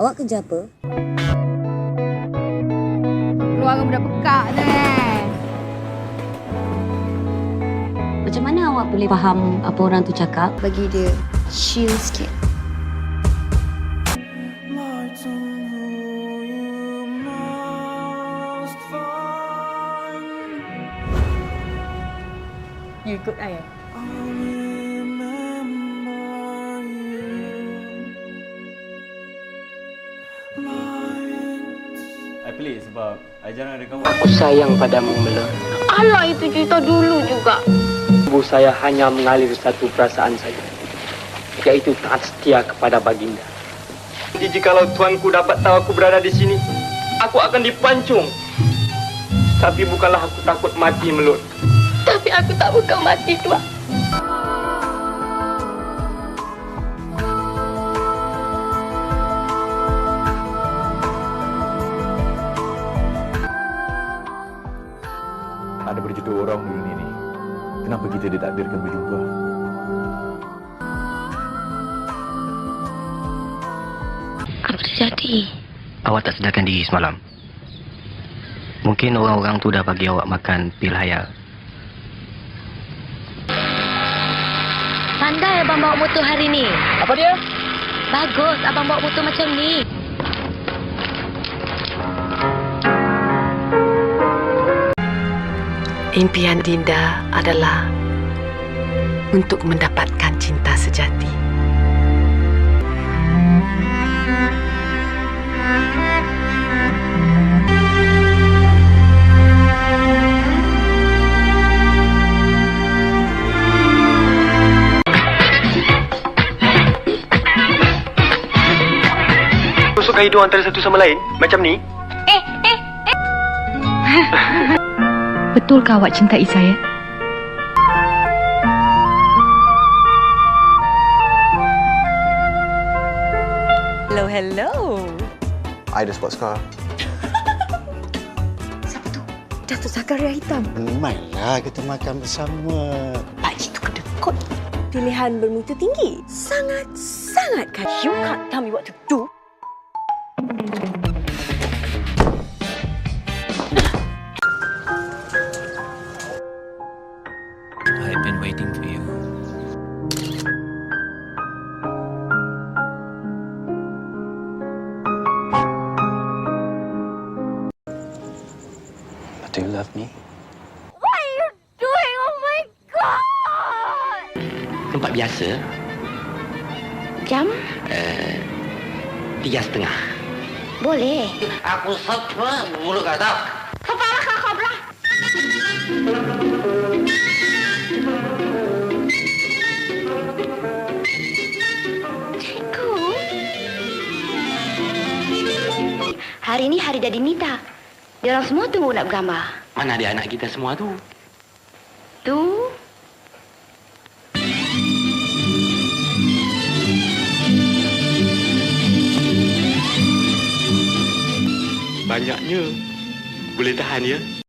kerja apa? Keluarga budak pekak tu eh. Macam mana awak boleh faham apa orang tu cakap? Bagi dia chill sikit. You ikut saya. I pelik sebab I jarang ada kawan. Aku sayang padamu, Mela. Alah itu cerita dulu juga. Ibu saya hanya mengalir satu perasaan saja. Yaitu taat setia kepada baginda. Jikalau tuanku dapat tahu aku berada di sini, aku akan dipancung. Tapi bukanlah aku takut mati, Melut. Tapi aku tak buka mati tuan. Kenapa kita ditakdirkan berjumpa? Apa terjadi? Awak tak sedarkan diri semalam. Mungkin orang-orang tu dah bagi awak makan pil hayal. Pandai abang bawa motor hari ni. Apa dia? Bagus abang bawa motor macam ni. Impian Dinda adalah untuk mendapatkan cinta sejati. Tusukkan hidung antara satu sama lain, macam ni. Betulkah awak cintai saya? Hello, hello. I ada sports car. Siapa tu? Datuk Zakaria Hitam. Mainlah kita makan bersama. Pakcik tu kedekut. Pilihan bermutu tinggi. Sangat-sangat kan. You can't tell me what to do. Do you love me? What are you doing? Oh my god! Tempat biasa, Jam? tiga setengah. Boleh. Aku sepa mulut kata. Kepala kakak belah. Cikgu. Hari ini hari jadi Nita. Dia orang semua tunggu nak bergambar. Mana ada anak kita semua tu? Tu. Banyaknya. Boleh tahan ya?